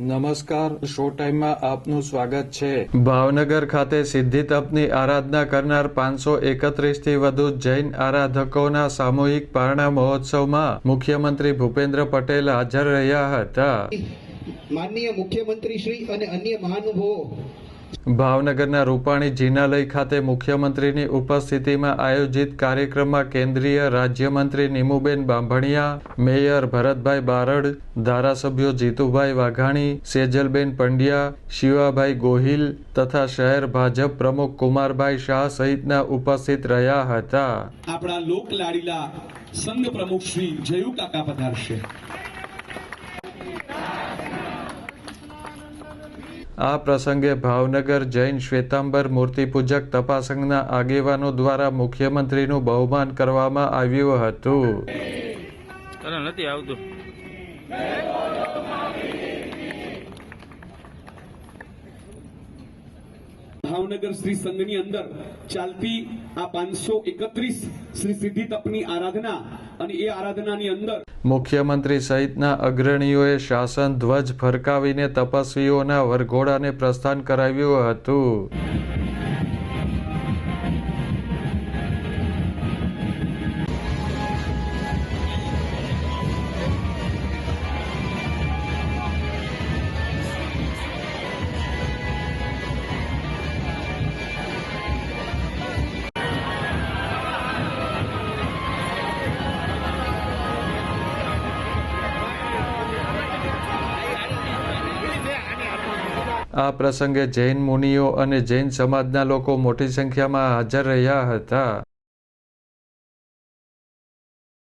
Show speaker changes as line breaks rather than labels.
નમસ્કાર શો ટાઈમમાં આપનું સ્વાગત છે.
ભાવનગર ખાતે સિદ્ધિ તપની આરાધના કરનાર પાંચસો એકત્રીસથી વધુ જૈન આરાધકોના સામૂહિક પારણા મહોત્સવમાં મુખ્યમંત્રી ભૂપેન્દ્ર પટેલ હાજર રહ્યા હતા.
માનનીય મુખ્યમંત્રી શ્રી અને અન્ય મહાનુભાવો
ભાવનગરના રૂપાણી જિનાલય ખાતે મુખ્યમંત્રીની ઉપસ્થિતિમાં આયોજિત કાર્યક્રમમાં કેન્દ્રીય રાજ્યમંત્રી નીમુબેન બાંભણિયા, મેયર ભરતભાઈ બારડ, ધારાસભ્યો જીતુભાઈ વાઘાણી, સેજલબેન પંડ્યા, શિવાભાઈ ગોહિલ તથા શહેર ભાજપ પ્રમુખ કુમારભાઈ શાહ સહિતના ઉપસ્થિત રહ્યા હતા.
આપણા લોકલાડીલા સંઘ પ્રમુખ શ્રી જયુ પધારશે.
આ પ્રસંગે ભાવનગર જૈન શ્વેતાંબર મૂર્તિપૂજક તપાસંઘના આગેવાનો દ્વારા મુખ્યમંત્રીનું બહુમાન કરવામાં આવ્યું હતું.
નથી આવતું.
ભાવનગર શ્રી સંઘની અંદર ચાલતી આ પાંચસો એકત્રીસ શ્રી સિદ્ધિ તપની આરાધના અને એ આરાધનાની અંદર
મુખ્યમંત્રી સહિતના અગ્રણીઓએ શાસન ધ્વજ ફરકાવીને તપસ્વીઓના વરઘોડાને પ્રસ્થાન કરાવ્યું હતું. આ પ્રસંગે જૈન મુનિઓ અને જૈન સમાજના લોકો મોટી સંખ્યામાં હાજર રહ્યા હતા.